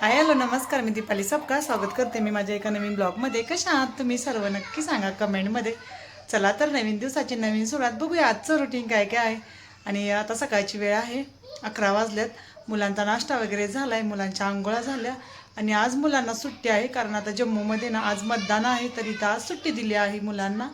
Hi hello नमस्कार मी दीपाली सबका स्वागत करते मी माझ्या एका नवीन ब्लॉगमध्ये. कशा आहात तुम्ही? सर्व नक्की सांगा कमेंटमध्ये. चला तर नवीन दिवसाची नवीन सुरुवात बघूया. आजचं रुटीन काय काय? आहे आणि आता सकाळची वेळ आहे. अकरा वाजल्यात मुलांचा नाश्ता वगैरे झाला आहे मुलांच्या आंघोळा झाल्या. आणि आज मुलांना सुट्टी आहे. कारण आता जम्मूमध्ये ना आज मतदान आहे. तर इथं आज सुट्टी दिली आहे मुलांना.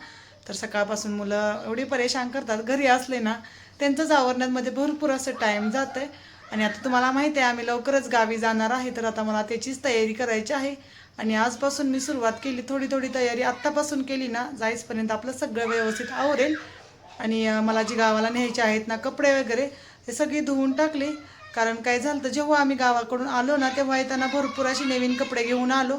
तर सकाळपासून मुलं एवढी परेशान करतात. घरी असले ना त्यांचंच आवरण्यामध्ये भरपूर असं टाईम जातं आहे आणि आता तुम्हाला माहिती आहे आम्ही लवकरच गावी जाणार आहे तर आता मला त्याचीच तयारी करायची आहे. आणि आजपासून मी सुरुवात केली थोडी थोडी तयारी आत्तापासून केली ना जाईसपर्यंत आपलं सगळं व्यवस्थित आवरेल. आणि मला जी गावाला न्यायचे आहेत ना कपडे वगैरे ते सगळे धुवून टाकले. कारण काय झालं तर जेव्हा आम्ही गावाकडून आलो ना तेव्हा येताना भरपूर असे नवीन कपडे घेऊन आलो.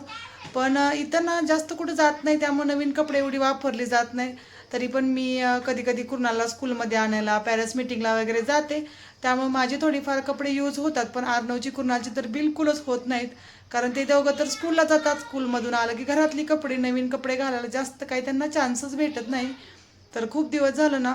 पण इथं ना जास्त कुठं जात नाही त्यामुळे नवीन कपडे एवढी वापरली जात नाही. तरी पण मी कधी कधी कुणाला स्कूलमध्ये आणायला पॅरेंट्स मिटिंगला वगैरे जाते. त्यामुळे माझे थोडीफार कपडे यूज होतात पण आर्नवची कुणाची तर बिलकुलच होत नाहीत. कारण ते दोघं तर स्कूलला जातात. स्कूलमधून आलं की घरातली कपडे नवीन कपडे घालायला जास्त काही त्यांना चान्सच भेटत नाही. तर खूप दिवस झालं ना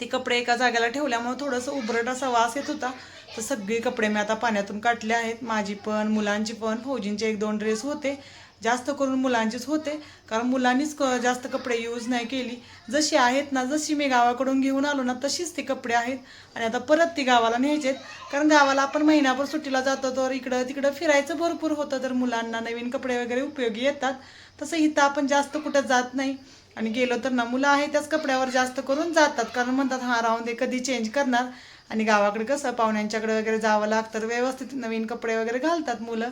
ते कपडे एका जागेला ठेवल्यामुळे थोडंसं उबरट असा वास येत होता. तर सगळे कपडे मी आता पाण्यातून काढले आहेत. माझी पण मुलांची पण फौजींचे एक दोन ड्रेस होते. जास्त करून मुलांचीच होते. कारण मुलांनीच क- जास्त कपडे यूज नाही केली. जशी आहेत ना जशी मी गावाकडून घेऊन आलो ना तशीच ती कपडे आहेत. आणि आता परत ती गावाला न्यायचेत कारण गावाला आपण महिनाभर सुट्टीला जातो तर इकडं तिकडं फिरायचं भरपूर होतं. तर मुलांना नवीन कपडे वगैरे उपयोगी येतात. तसं इथं आपण जास्त कुठं जात नाही. आणि गेलो तर ना मुलं आहे त्याच कपड्यावर जास्त करून जातात. कारण म्हणतात हा राहून दे कधी चेंज करणार? आणि गावाकडे कसं पाहुण्यांच्याकडे वगैरे जावं लागतं. व्यवस्थित नवीन कपडे वगैरे घालतात मुलं.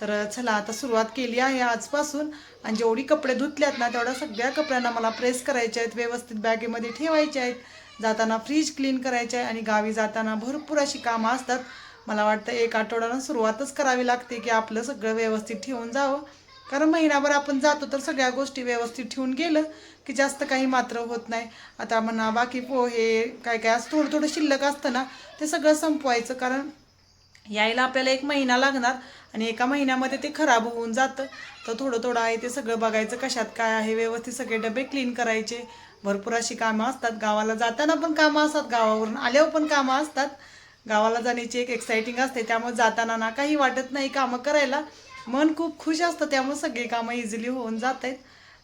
तर चला आता सुरुवात केली आहे आजपासून. आणि जेवढी कपडे धुतल्यात ना तेवढ्या सगळ्या कपड्यांना मला प्रेस करायचे आहेत व्यवस्थित बॅगेमध्ये ठेवायचे आहेत. जाताना फ्रीज क्लीन करायचे आहे आणि गावी जाताना भरपूर अशी कामं असतात. मला वाटतं एक आठवड्यानं सुरुवातच करावी लागते की आपलं सगळं व्यवस्थित ठेवून जावं. कारण महिनाभर आपण जातो तर सगळ्या गोष्टी व्यवस्थित ठेवून गेलं की जास्त काही मात्र होत नाही. आता म्हणा बाकी पोहे काय काय असं थोडं थोडं शिल्लक असतं ना ते सगळं संपवायचं. कारण यायला आपल्याला एक महिना लागणार आणि एका महिन्यामध्ये ते खराब होऊन जातं. तर थोडं थोडं आहे ते सगळं बघायचं कशात काय आहे व्यवस्थित सगळे डबे क्लीन करायचे. भरपूर अशी कामं असतात गावाला जाताना पण कामं असतात गावावरून आल्यावर पण कामं असतात. गावाला जाण्याची एक एक्साइटिंग असते त्यामुळे जाताना ना काही वाटत नाही कामं करायला. मन खूप खुश असतं त्यामुळे सगळी कामं इझिली होऊन जात आहेत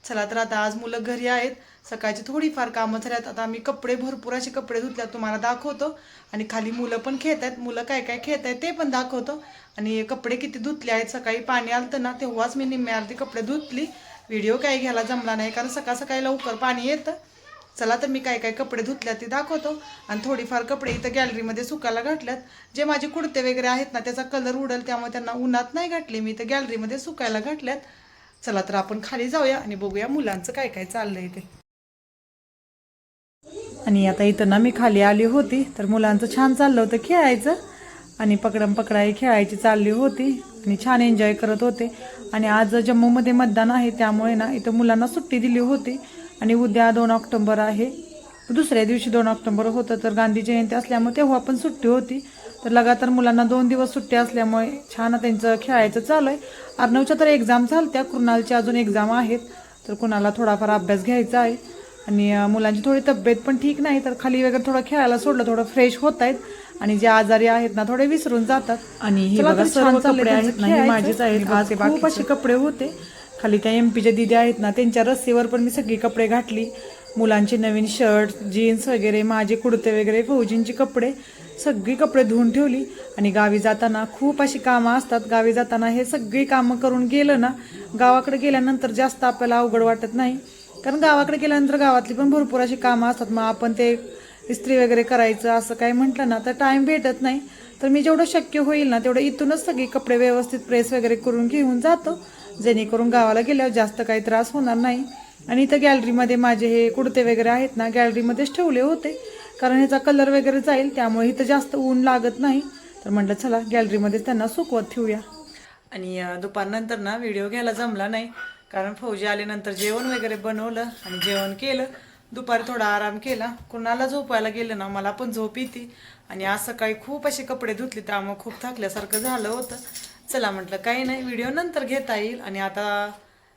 चला तर आता आज मुलं घरी आहेत. सकाळची थोडीफार कामं झाल्यात. आता आम्ही कपडे भरपूर असे कपडे धुतल्यात तुम्हाला दाखवतो. आणि खाली मुलं पण खेळत आहेत. मुलं काय काय खेळत आहेत ते पण दाखवतो. आणि कपडे किती धुतले आहेत. सकाळी पाणी आलं ना तेव्हाच मी निम्मे अर्धी कपडे धुतली. व्हिडिओ काय घ्यायला जमला नाही कारण सकाळ सकाळी लवकर पाणी येतं. चला तर मी काय काय कपडे धुतल्यात ते दाखवतो. आणि थोडीफार कपडे इथं गॅलरीमध्ये सुकायला घातल्यात. जे माझे कुडते वगैरे आहेत ना त्याचा कलर उडेल त्यामुळे त्यांना उन्हात नाही घातले. मी इथं गॅलरीमध्ये सुकायला घातल्यात. चला तर आपण खाली जाऊया आणि बघूया मुलांचं काय काय चाललंय ते. आणि आता इथं ना मी खाली आली होती तर मुलांचं छान चाललं होतं खेळायचं. आणि पकडम पकडाई खेळायची चालली होती आणि छान एन्जॉय करत होते. आणि आज जम्मूमध्ये मतदान आहे त्यामुळे ना इथं मुलांना सुट्टी दिली होती. आणि उद्या दोन ऑक्टोंबर आहे. दुसऱ्या दिवशी दोन ऑक्टोंबर होतं तर गांधी जयंती असल्यामुळे तेव्हा पण सुट्टी होती. तर लगातार मुलांना दोन दिवस सुट्टी असल्यामुळे छान त्यांचं खेळायचं चालू आहे. अर्णवच्या तर एक्झाम झाल्या कुणालच्या अजून एक्झाम आहेत. तर कुणाला थोडाफार अभ्यास घ्यायचा आहे. आणि मुलांची थोडी तब्येत पण ठीक नाही तर खाली वगैरे थोडं खेळायला सोडलं थोडं फ्रेश होत आहेत. आणि जे आजारी आहेत ना थोडे विसरून जातात. आणि हे बघा सर्व कपडे आहेत ना माझेच आहेत. आज खूप असे कपडे होते. खाली त्या एम पीच्या दिदी आहेत ना त्यांच्या रस्सीवर पण मी सगळी कपडे घातली. मुलांचे नवीन शर्ट जीन्स वगैरे माझे कुर्ते वगैरे फौजींचे कपडे. सगळी कपडे धुवून ठेवली आणि गावी जाताना खूप अशी कामं असतात. गावी जाताना हे सगळी कामं करून गेलं ना गावाकडे गेल्यानंतर जास्त आपल्याला अवघड वाटत नाही. कारण गावाकडे गेल्यानंतर गावातली पण भरपूर अशी कामं असतात. मग आपण ते इस्त्री वगैरे करायचं असं काही म्हटलं ना तर टाईम भेटत नाही. तर मी जेवढं शक्य होईल ना तेवढं इथूनच सगळी कपडे व्यवस्थित प्रेस वगैरे करून घेऊन जातो. जेणेकरून गावाला गेल्यावर जास्त काही त्रास होणार नाही. आणि इथं गॅलरीमध्ये माझे हे कुडते वगैरे आहेत ना गॅलरीमध्येच ठेवले होते. कारण ह्याचा कलर वगैरे जाईल त्यामुळे इथं जास्त ऊन लागत नाही. तर म्हटलं चला गॅलरीमध्ये त्यांना सुकवत ठेवूया. आणि दुपारनंतर ना व्हिडिओ घ्यायला जमला नाही. कारण फौजी आल्यानंतर जेवण वगैरे बनवलं आणि जेवण केलं. दुपारी थोडा आराम केला. कुणाला झोपायला गेलं ना मला पण झोप येते. आणि आज सकाळी खूप असे कपडे धुतले त्यामुळे खूप थकल्यासारखं झालं होतं. चला म्हटलं काही नाही व्हिडिओ नंतर घेता येईल. आणि आता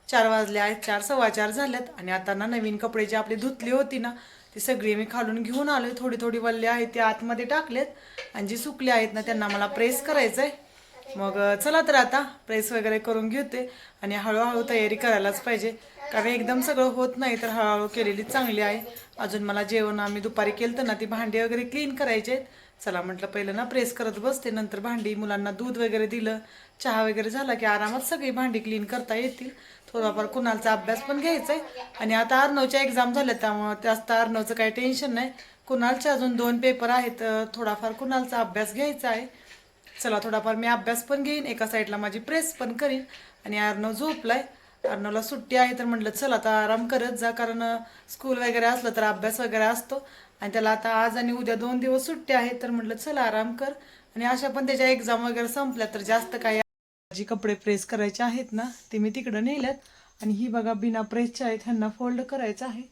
चार वाजले आहेत चार सव्वा चार झाल्यात. आणि आता ना नवीन कपडे जे आपली धुतली होती ना ती सगळी मी खालून घेऊन आलोय. थोडी थोडी वल्ले आहेत ते आतमध्ये टाकलेत. आणि जी सुकली आहेत ना त्यांना मला प्रेस करायचं आहे मग चला तर आता प्रेस वगैरे करून घेते. आणि हळूहळू तयारी करायलाच पाहिजे. कारण एकदम सगळं होत नाही तर हळूहळू केलेली चांगली आहे. अजून मला जेवण आम्ही दुपारी केलं ना ती भांडी वगैरे क्लीन करायचे आहेत चला म्हटलं पहिलं ना प्रेस करत बसते नंतर भांडी मुलांना दूध वगैरे दिलं चहा वगैरे झाला की आरामात सगळी भांडी क्लीन करता येतील. थोडाफार कुणालचा अभ्यास पण घ्यायचा आहे आणि आता अर्नवच्या एक्झाम झाल्या त्यामुळं जास्त अर्नवचं काही टेन्शन नाही. कुणालचे अजून दोन पेपर आहेत थोडाफार कुणालचा अभ्यास घ्यायचा आहे चला थोडाफार मी अभ्यास पण घेईन एका साईडला माझी प्रेस पण करीन. आणि अर्णव झोपलाय. अर्णवला सुट्टी आहे तर म्हटलं चल आता आराम करत जा कारण स्कूल वगैरे असलं तर अभ्यास वगैरे असतो. आणि त्याला आता आज आणि उद्या दोन दिवस सुट्टी आहे तर म्हटलं चल आराम कर. आणि अशा पण त्याच्या एक्झाम वगैरे संपल्या तर जास्त काही जी कपडे प्रेस करायचे आहेत ना ते मी तिकडं नेल्यात. आणि ही बघा बिना प्रेसच्या आहेत ह्यांना फोल्ड करायचं आहे.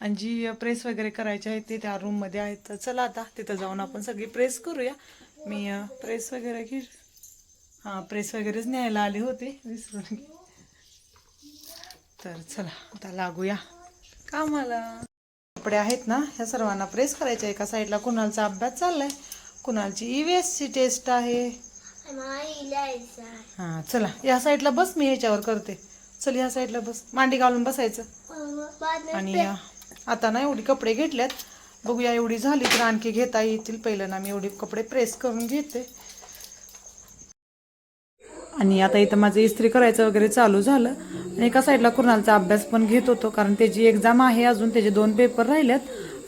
आणि जी प्रेस वगैरे करायची आहे ते त्या रूममध्ये आहेत. तर चला आता तिथं जाऊन आपण सगळी प्रेस करूया. मी प्रेस वगैरे घे हां प्रेस वगैरेच न्यायला आले होते विसरून. तर चला आता लागूया. कामाला. कपडे आहेत ना ह्या सर्वांना प्रेस करायचे एका साईडला कुणालचा अभ्यास चाललाय कुणालची ई ची टेस्ट आहे. हां चला या साईडला बस मी ह्याच्यावर करते. चल या साईडला बस. मांडी घालून बसायचं. आणि आता ना एवढी कपडे घेतल्यात. बघूया एवढी झाली तर आणखी घेता येतील. पहिलं ना मी एवढी कपडे प्रेस करून घेते. आणि आता इथं माझं इस्त्री करायचं वगैरे चालू झालं. आणि एका साईडला कुणालचा अभ्यास पण घेत होतो कारण त्याची एक्झाम आहे अजून त्याचे दोन पेपर राहिलेत.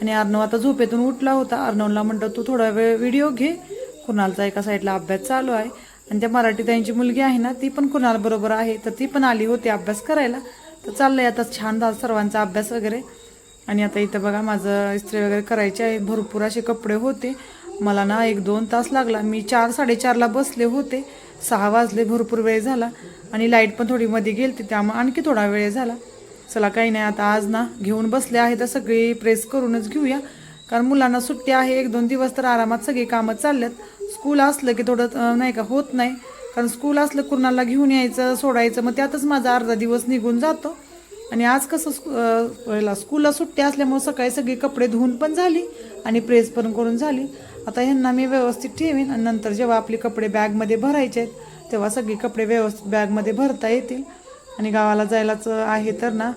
आणि अर्णव आता झोपेतून उठला होता. अर्णवला म्हणतं तू थोडा वेळ व्हिडिओ घे. कुणालचा एका साईडला अभ्यास चालू आहे. आणि त्या मराठी त्यांची मुलगी आहे ना ती पण कुणाल बरोबर आहे. तर ती पण आली होती अभ्यास करायला. तर चाललंय आता छान झाला सर्वांचा अभ्यास वगैरे. आणि आता इथं बघा माझं इस्त्री वगैरे करायचे आहे. भरपूर असे कपडे होते. मला ना एक दोन तास लागला. मी चार साडेचारला बसले होते. सहा वाजले भरपूर वेळ झाला. आणि लाइट पण थोडी मध्ये गेलती त्यामुळे आणखी थोडा वेळ झाला. चला काही नाही आता आज ना घेऊन बसले आहे तर सगळी प्रेस करूनच घेऊया. कारण मुलांना सुट्टी आहे एक दोन दिवस तर आरामात सगळी कामं चालल्यात. स्कूल असलं की थोडं नाही का होत नाही. कारण स्कूल असलं कुणाला घेऊन यायचं सोडायचं मग त्यातच माझा अर्धा दिवस निघून जातो. आणि आज कसं स्कू- स्कूलला सुट्टी असल्यामुळे सकाळी सगळी कपडे धुवून पण झाली आणि प्रेस पण करून झाली. आता ह्यांना मी व्यवस्थित ठेवीन आणि नंतर जेव्हा आपली कपडे बॅगमध्ये भरायचे आहेत तेव्हा सगळी कपडे व्यवस्थित बॅगमध्ये भरता येतील. आणि गावाला जायलाच आहे तर ना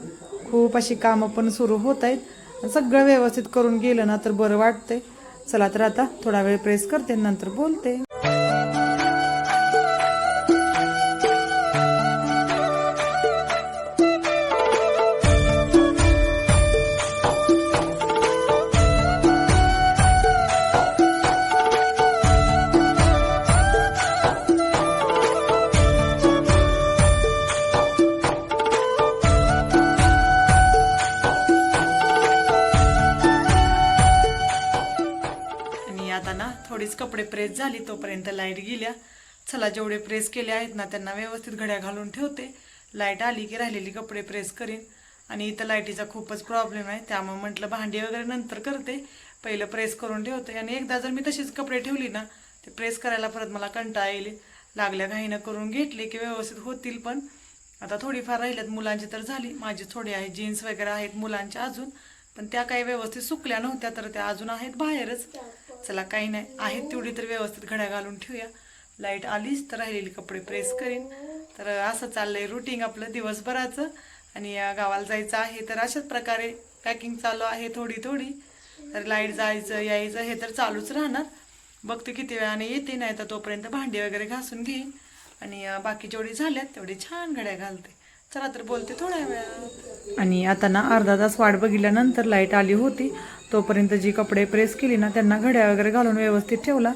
खूप अशी कामं पण सुरू होत आहेत. सगळं व्यवस्थित करून गेलं ना तर बरं वाटतंय. चला तर आता थोडा वेळ प्रेस करते नंतर बोलते. कपडे प्रेस झाली तोपर्यंत लाइट गेल्या. चला जेवढे प्रेस केले आहेत ना त्यांना व्यवस्थित घड्या घालून ठेवते. लाइट आली की राहिलेली कपडे प्रेस करीन. आणि इथं लाईटीचा खूपच प्रॉब्लेम आहे. त्यामुळे म्हटलं भांडी वगैरे नंतर करते. पहिलं प्रेस करून ठेवते. आणि एकदा जर मी तशीच कपडे ठेवली ना ते प्रेस करायला परत मला कंटाळा येईल. लागल्या घाईनं करून घेतले की व्यवस्थित होतील पण. आता थोडीफार राहिल्यात. मुलांची तर झाली. माझी थोडी आहे. जीन्स वगैरे आहेत मुलांच्या अजून. पण त्या काही व्यवस्थित सुकल्या नव्हत्या तर त्या अजून आहेत बाहेरच. चला काही नाही आहेत तेवढी तर व्यवस्थित घड्या घालून ठेवूया. लाइट आलीच तर राहिलेली कपडे प्रेस करीन. तर असं चाललंय रुटीन आपलं दिवसभराचं. आणि या गावाला जायचं आहे तर अशाच प्रकारे पॅकिंग चालू आहे थोडी थोडी. तर लाइट जायचं यायचं हे तर चालूच राहणार. बघते किती वेळाने येते नाही तर तोपर्यंत भांडी वगैरे घासून घेईन. आणि बाकी जेवढी झाल्यात तेवढी छान घड्या घालते. चला तर बोलते थोड्या वेळा आणि आता ना अर्धा तास वाट बघितल्यानंतर लाइट आली होती. तोपर्यंत जी कपडे प्रेस केली ना त्यांना घड्या वगैरे घालून व्यवस्थित ठेवला.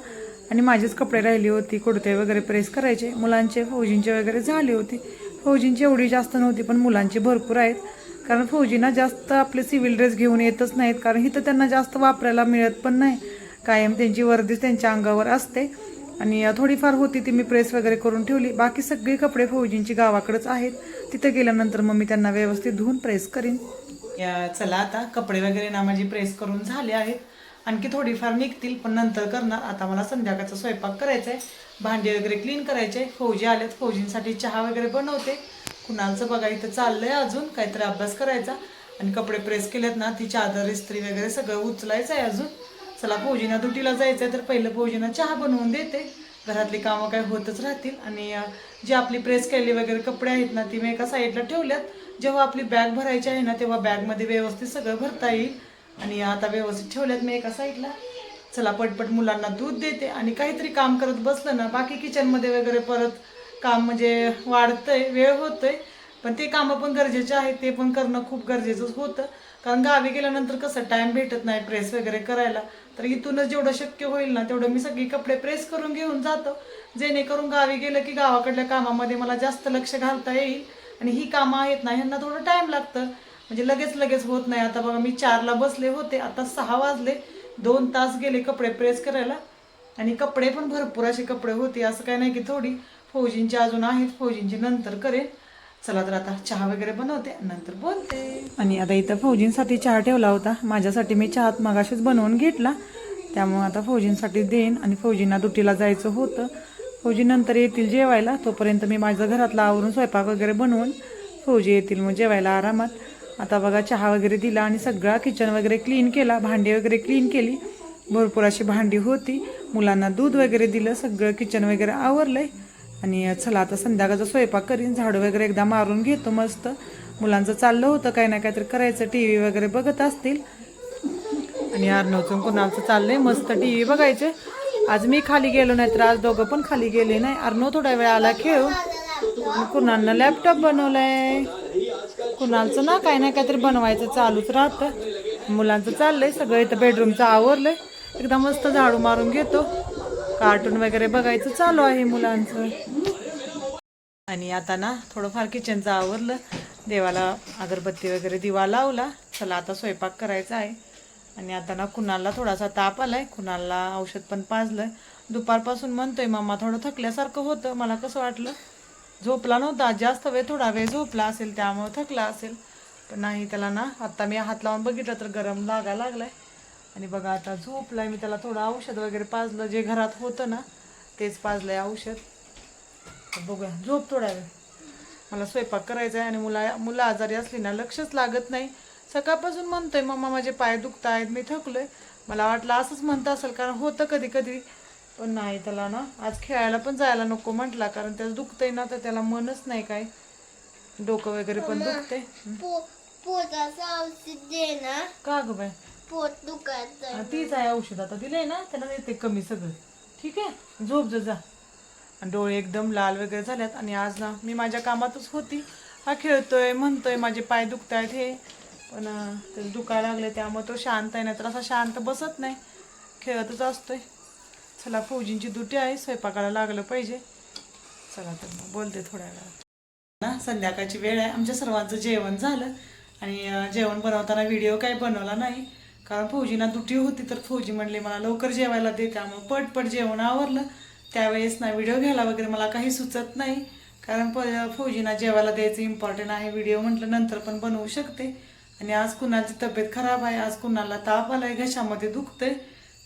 आणि माझेच कपडे राहिली होती कुडते वगैरे प्रेस करायचे. मुलांचे फौजींचे वगैरे झाले होते. फौजींची एवढी जास्त नव्हती पण मुलांची भरपूर आहेत. कारण फौजींना जास्त आपले सिव्हिल ड्रेस घेऊन येतच नाहीत. कारण इथं त्यांना जास्त वापरायला मिळत पण नाही. कायम त्यांची वर्दीच त्यांच्या अंगावर असते. आणि थोडीफार होती ती मी प्रेस वगैरे करून ठेवली. बाकी सगळी कपडे फौजींची गावाकडेच आहेत. तिथं गेल्यानंतर मग मी त्यांना व्यवस्थित धुवून प्रेस करीन. या चला आता कपडे वगैरे ना माझी प्रेस करून झाले आहेत. आणखी थोडीफार निघतील पण नंतर करणार. आता मला संध्याकाळचा स्वयंपाक करायचा आहे भांडे वगैरे क्लीन करायचे फौजी आलेत. फौजींसाठी चहा वगैरे बनवते. कुणालचं बघा इथं चाललंय अजून. काहीतरी अभ्यास करायचा. आणि कपडे प्रेस केलेत ना ती चादर इस्त्री वगैरे सगळं उचलायचं आहे अजून. चला फौजीना दुटीला जायचं आहे तर पहिलं फौजीना चहा बनवून देते. घरातली कामं काय होतच राहतील. आणि जी आपली प्रेस केलेली वगैरे कपडे आहेत ना ती मी एका साईडला ठेवल्यात. जेव्हा आपली बॅग भरायची आहे ना तेव्हा बॅगमध्ये व्यवस्थित सगळं भरता येईल. आणि आता व्यवस्थित ठेवल्यात मी एका साईडला. चला पटपट मुलांना दूध देते. आणि काहीतरी काम करत बसलं ना बाकी किचनमध्ये वगैरे परत काम म्हणजे वाढतंय वेळ होतोय. पण ते कामं पण गरजेचे आहेत ते पण करणं खूप गरजेचंच होतं. कारण गावी गेल्यानंतर कसं टाइम भेटत नाही प्रेस वगैरे करायला. तर इथूनच जेवढं शक्य होईल ना तेवढं मी सगळी कपडे प्रेस करून घेऊन जातो. जेणेकरून गावी गेलं की गावाकडल्या कामामध्ये मला जास्त लक्ष घालता येईल. आणि ही कामं आहेत ना ह्यांना थोडं टाइम लागतं. म्हणजे लगेच लगेच होत नाही. आता बघा मी चारला बसले होते. आता सहा वाजले. दोन तास गेले कपडे प्रेस करायला. आणि कपडे पण भरपूर असे कपडे होते. असं काय नाही की थोडी. फौजींची अजून आहेत. फौजींची नंतर करेन. चला तर आता चहा वगैरे बनवते नंतर बोलते. आणि आता इथं फौजींसाठी चहा ठेवला होता. माझ्यासाठी मी चहात मगाशीच बनवून घेतला. त्यामुळे आता फौजींसाठी देईन आणि फौजींना दुटीला जायचं होतं. फौजी नंतर येतील जेवायला तोपर्यंत मी माझं घरातला आवरून स्वयंपाक वगैरे बनवून फौजी येतील मग जेवायला आरामात. आता बघा चहा वगैरे दिला आणि सगळा किचन वगैरे क्लीन केला भांडी वगैरे क्लीन केली. भरपूर अशी भांडी होती. मुलांना दूध वगैरे दिलं सगळं किचन वगैरे आवरलंय. आणि चला आता संध्याकाळचा स्वयंपाक करीन झाडू वगैरे एकदा मारून घेतो मस्त. मुलांचं चाललं होतं काही ना काहीतरी करायचं. टी व्ही वगैरे बघत असतील. आणि अर्णवचं कुणालचं चाललंय मस्त टी व्ही बघायचे. आज मी खाली गेलो नाही तर आज दोघं पण खाली गेले नाही. अर्णव थोड्या वेळ आला खेळून आणि कुणालनं लॅपटॉप बनवलाय? कुणालचं ना काही ना काहीतरी बनवायचं चालूच राहतं. मुलांचं चाललंय सगळं इथं बेडरूमचं आवरलंय. एकदा मस्त झाडू मारून घेतो. कार्टून वगैरे बघायचं चालू आहे मुलांचं. आणि आता ना थोडंफार किचनचं आवरलं. देवाला अगरबत्ती वगैरे दिवा लावला. चला आता स्वयंपाक करायचा आहे. आणि आता ना कुणाला थोडासा ताप आला आहे कुणाला औषध पण पाजलंय दुपारपासून म्हणतोय मम्मा थोडं थकल्यासारखं होतं. मला कसं वाटलं? झोपला नव्हता. जास्त वेळ थोडा वेळ झोपला असेल त्यामुळं थकला असेल. पण नाही त्याला ना आत्ता मी हात लावून बघितलं तर गरम लागा लागलाय. आणि बघा आता झोपलाय मी त्याला थोडं औषध वगैरे पाजलं जे घरात होतं ना तेच पाजलंय औषध. तर बघूया झोप थोडा वेळ. मला स्वयंपाक करायचा आहे आणि मुला मुलं आजारी असली ना लक्षच लागत नाही. सकाळपासून म्हणतोय मम्मा माझे पाय दुखत आहेत मी थकलोय. मला वाटलं असंच म्हणत असेल कारण होतं कधी कधी पण नाही त्याला ना आज खेळायला पण जायला नको म्हटला कारण त्याचं दुखतंय ना तर त्याला मनच नाही काय. डोकं वगैरे पण दुखते पो पोटाचं औषध दे ना. का ग बाय पोट तीच आहे औषध. आता दिलंय ना त्याला येते कमी सगळं. ठीक आहे? झोप जा जा. आणि डोळे एकदम लाल वगैरे झाल्यात. आणि आज ना मी माझ्या कामातच होती. हा खेळतोय म्हणतोय माझे पाय दुखतायत हे. पण अं, त्याचं दुखायला लागले त्यामुळे तो शांत आहे. नाही तर असा शांत बसत नाही. खेळतच असतोय. चला फौजींची दुटी आहे. स्वयंपाकाला लागलं पाहिजे. चला तर मग बोलते थोड्या वेळात. ना संध्याकाळची वेळ आहे. आमच्या सर्वांचं जेवण झालं. आणि अं, जेवण बनवताना व्हिडिओ काही बनवला नाही. कारण फौजीना दुटी होती तर फौजी म्हणले मला लवकर जेवायला दे. त्यामुळे पटपट जेवण आवरलं. त्यावेळेस ना व्हिडिओ घ्यायला वगैरे मला काही सुचत नाही. कारण प फौजीना जेवायला द्यायचं इम्पॉर्टंट आहे. व्हिडिओ म्हटलं नंतर पण बनवू शकते. आणि आज कुणाची तब्येत खराब आहे? आज कुणाला ताप आलाय? घशामध्ये दुखतंय.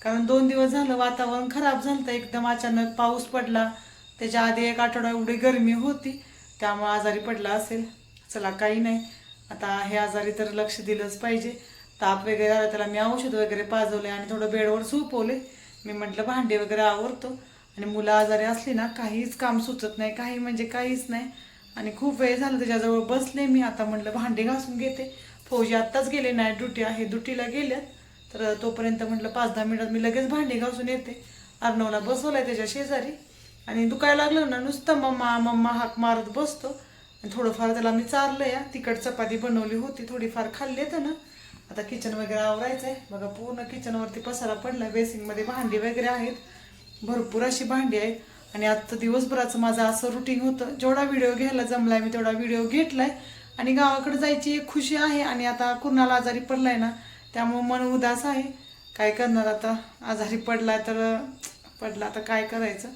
कारण दोन दिवस झालं वातावरण खराब झालं एकदम अचानक पाऊस पडला. त्याच्या आधी एक आठवडा एवढी गरमी होती. त्यामुळे आजारी पडला असेल. चला काही नाही. आता हे आजारी तर लक्ष दिलंच पाहिजे. ताप वगैरे आला त्याला मी औषध वगैरे पाजवले आणि थोडं बेडवर झोपवले मी म्हटलं भांडे वगैरे आवरतो. आणि मुलं आजारी असली ना काहीच काम सुचत नाही काही म्हणजे काहीच नाही. आणि खूप वेळ झाला त्याच्याजवळ बसले मी. आता म्हटलं भांडे घासून घेते. फौजी आत्ताच गेले नाईट ड्युटी आहे ड्युटीला गेल्यात. तर तोपर्यंत म्हटलं पाच दहा मिनिटात मी लगेच भांडे घासून येते. अर्णवला बसवलाय त्याच्या शेजारी. आणि दुखायला लागलं ना नुसतं मम्मा मम्मा हाक मारत बसतो. आणि थोडंफार त्याला मी चारलं या तिखट चपाती बनवली होती थोडीफार खाल्ली तर ना. आता किचन वगैरे आवरायचं आहे बघा पूर्ण किचनवरती पसारा पडला बेसिंगमध्ये भांडी वगैरे आहेत. भरपूर अशी भांडी आहेत. आणि आजचं दिवसभराचं माझं असं रुटीन होतं. जेवढा व्हिडिओ घ्यायला जमलाय मी तेवढा व्हिडिओ घेतलाय. आणि गावाकडे जायची एक खुशी आहे. आणि आता कुणाला आजारी पडलाय ना त्यामुळं मन उदास आहे. काय करणार आता? आजारी पडला तर पडला आता काय करायचं?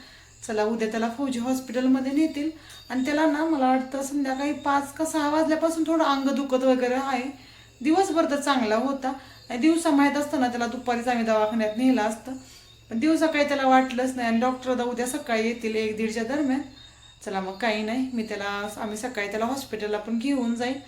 चला उद्या त्याला फौजी हॉस्पिटलमध्ये नेतील. आणि त्याला ना मला वाटतं संध्याकाळी पाच का सहा वाजल्यापासून थोडं अंग दुखत वगैरे आहे. दिवसभर तर चांगला होता. आणि दिवसा माहीत असताना त्याला दुपारीच आम्ही दवाखान्यात नेलं असतं. पण दिवसा काही त्याला वाटलंच नाही. आणि डॉक्टर आता उद्या सकाळी येतील एक दीडच्या दरम्यान. चला मग काही नाही. मी त्याला आम्ही सकाळी त्याला हॉस्पिटलला पण घेऊन जाईल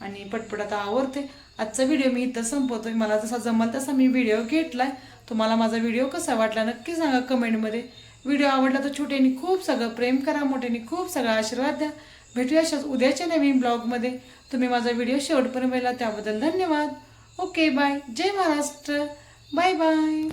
आणि पटपट आता आवरते. आजचा व्हिडिओ मी इथं संपवतो मला जसा जमल तसा मी व्हिडिओ घेतला आहे तुम्हाला माझा व्हिडिओ कसा वाटला नक्की सांगा कमेंटमध्ये व्हिडिओ आवडला तर छोट्यानी खूप सगळं प्रेम करा मोठ्यानी खूप सगळा आशीर्वाद द्या. भेटूया अशाच उद्याच्या नवीन ब्लॉगमध्ये. तुम्ही माझा व्हिडिओ शेवटपर्यंत पाहिला त्याबद्दल धन्यवाद. Okay bye. जय महाराष्ट्र. Bye bye.